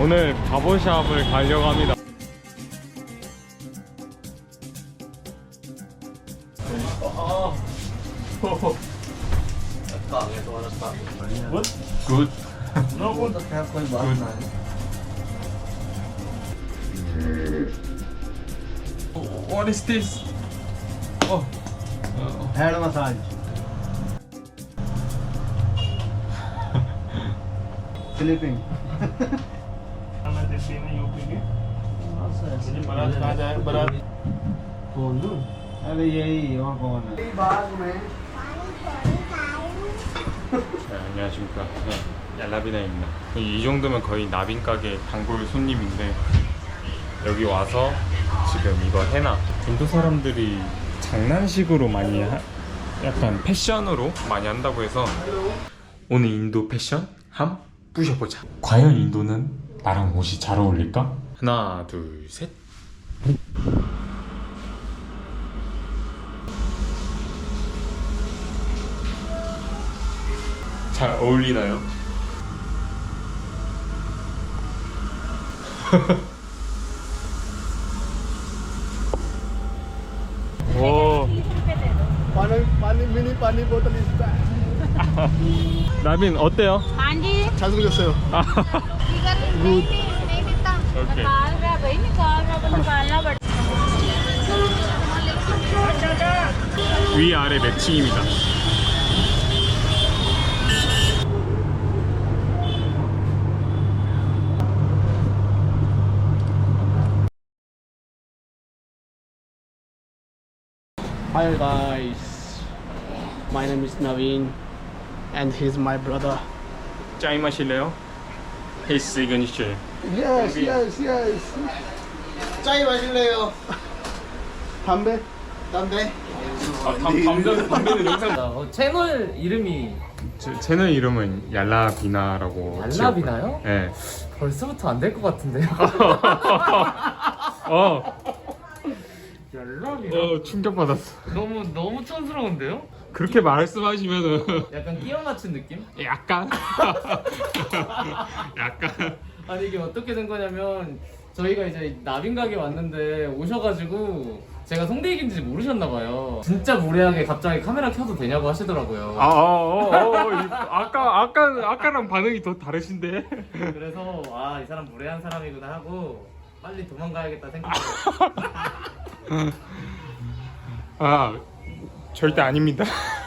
오늘 바보샵을 가려고 합니다. What? Good. What is this? Oh. Head massage sleeping अरे यही और कौन है बाग में 네, 안녕하십니까. 네, 얄라비나입니다. 이 정도면 거의 나빈 가게 단골 손님인데 여기 와서 지금 이거 해나 인도 사람들이 장난식으로 많이 하- 약간 패션으로 많이 한다고 해서 오늘 인도 패션 함 부셔보자. 과연 인도는 나랑 옷이 잘 어울릴까? 하나, 둘, 셋. 잘 어울리나요? 오, पानी पानी मिनी पानी बोतल इस 나빈 어때요? हाँ जी अच्छा 생겼어요 दूध 위아래 매칭입니다 Hi guys, my name is Naveen and he's my brother. 짜 마실래요? His signature. Yes, yes, yes. 짜이 마실래요? 담배? 담배? 아, 담, 담배, 담배는 영상. 어, 채널 이름이 제- 채널 이름은 얄라비나라고. 얄라비나요? 네. 벌써부터 안 될 것 같은데요. 어, 얄라비나? 어 충격 받았어. 너무 너무 촌스러운데요? 그렇게 말씀하시면은 약간 끼워 맞춘 느낌? 약간, 약간. 아니 이게 어떻게 된 거냐면 저희가 이제 나빈 가게 왔는데 오셔가지고 제가 송대익인지 모르셨나 봐요. 진짜 무례하게 갑자기 카메라 켜도 되냐고 하시더라고요. 아, 어, 어, 어, 이- 아까, 아까, 아까랑 반응이 더 다르신데. 그래서 아 이 사람 무례한 사람이구나 하고 빨리 도망가야겠다 생각해요. 아, 절대 아닙니다.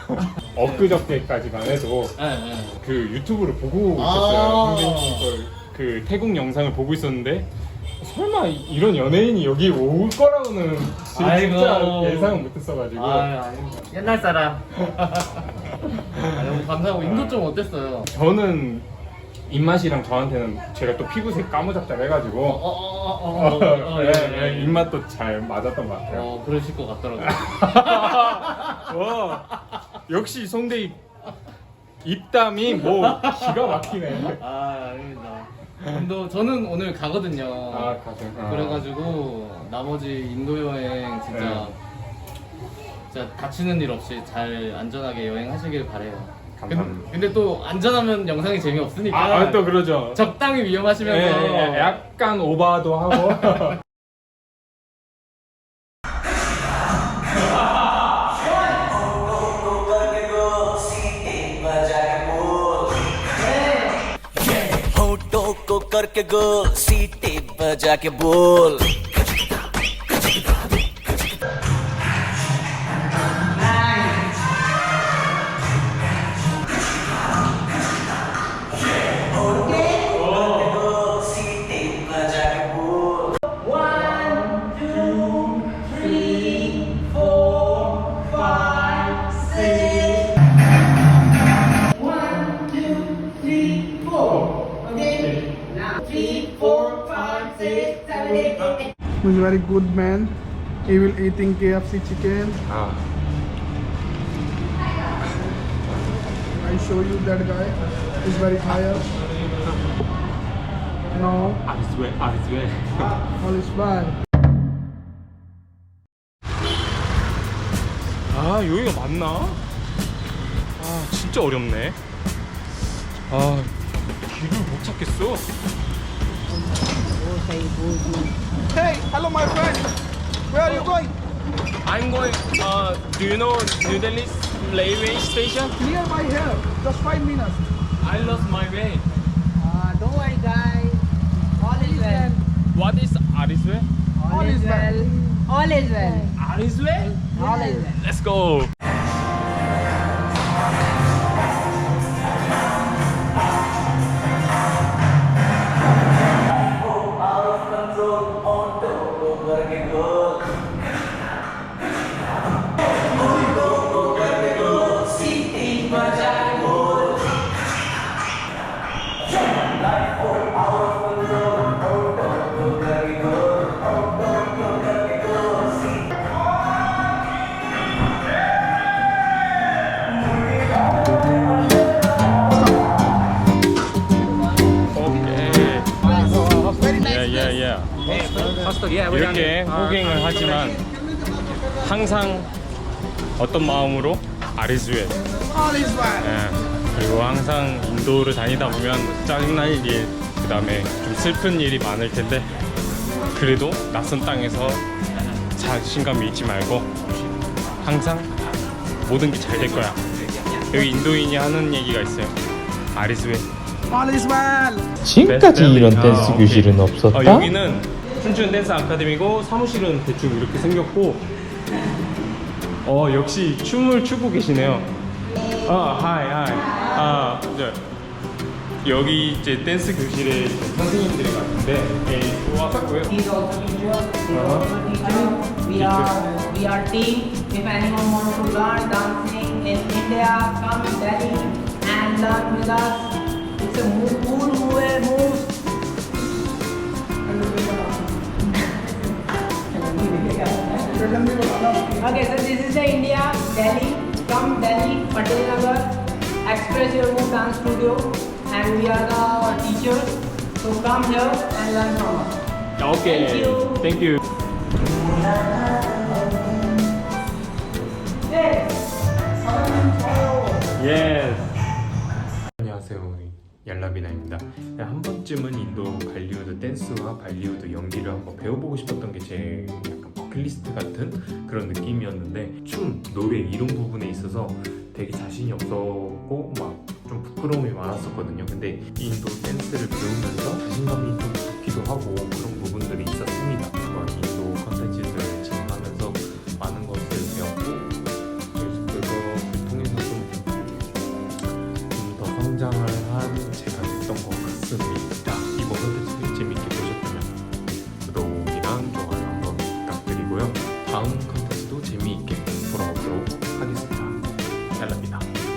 엊그저께까지만 해도 네, 네. 그 유튜브를 보고 아. 있었어요. 걸, 그 태국 영상을 보고 있었는데 설마 이- 이런 연예인이 여기 올 거라고는 진짜 아이고. 예상을 못했어가지고 아, 아닙니다. 옛날 사람. 아, 너무 감사하고 인도 좀 어땠어요? 저는 입맛이랑 저한테는 제가 또 피부색 까무잡잡해가지고 어, 어, 어, 어, 어, 어, 예, 예, 예, 예. 입맛도 잘 맞았던 것 같아요. 어, 그러실 것 같더라고요. 와, 역시 송대입 입담이 뭐 기가 막히네. 아, 아닙니다. 인도 저는 오늘 가거든요. 아, 가세요. 아. 그래가지고 나머지 인도 여행 진짜 네. 진짜 다치는 일 없이 잘 안전하게 여행하시길 바래요. 감사합니다. 근데, 근데 또 안전하면 영상이 재미없으니까 아, 아, 또 그러죠. 적당히 위험하시면서 예, 예, 약간 오바도 하고. होठों को करके गोल सीटी बजा के बोल He's very good man. He will eating KFC chicken. 아, I show you that guy. He's very tired. No, 아리스웨, 아리스웨. all is fine. 아, 여기가 맞나? 아, 진짜 어렵네. 아, 길을 못 찾겠어. Hey, hello, my friend. Where are you going? I'm going. Uh, do you know New Delhi railway station? Nearby here. Just five minutes. I lost my way. Uh, don't worry, guys. All is well. What is Ariswe? All, is well. All is well. Ariswe? All is well. Let's go. 이렇게 호갱을 하지만 항상 어떤 마음으로 well. 예. 그리고 항상 인도를 다니다 보면 짜증날 일, 그 다음에 좀 슬픈 일이 많을 텐데 그래도 낯선 땅에서 자신감 잃지 말고 항상 모든 게 잘 될 거야. 여기 인도인이 하는 얘기가 있어요. well. 지금까지 이런 아, 댄스. 교실은 없었다? 어, 여기는 춘천 댄스 아카데미고 사무실은 대충 이렇게 생겼고 어 역시 춤을 추고 계시네요. 아 하이 하이. 아 이제 여기 이제 댄스 교실에 선생님들이 같은데 예, 좋았고요. He's also teacher. He's also teacher. We are we are team. If anyone wants to learn dancing in India, come to Delhi and learn with us. It's a move, cool move, moves. Okay, so this is the India, Delhi. Come Delhi, Patel Nagar, Express Your Move Dance Studio, and we are the teachers. So come here and learn from us. 오케이. Thank you. 예스. 안녕하세요. 얄라비나입니다. 네, 한 번쯤은 인도 발리우드 댄스와 발리우드 연기를 한번 배워보고 싶었던 게제 약간 버킷리스트 같은 그런 느낌이었는데 춤, 노래 이런 부분에 있어서 되게 자신이 없었고 막 좀 부끄러움이 많았었거든요. 근데 인도 댄스를 배우면서 자신감이 좀 붙기도 하고 그런 부분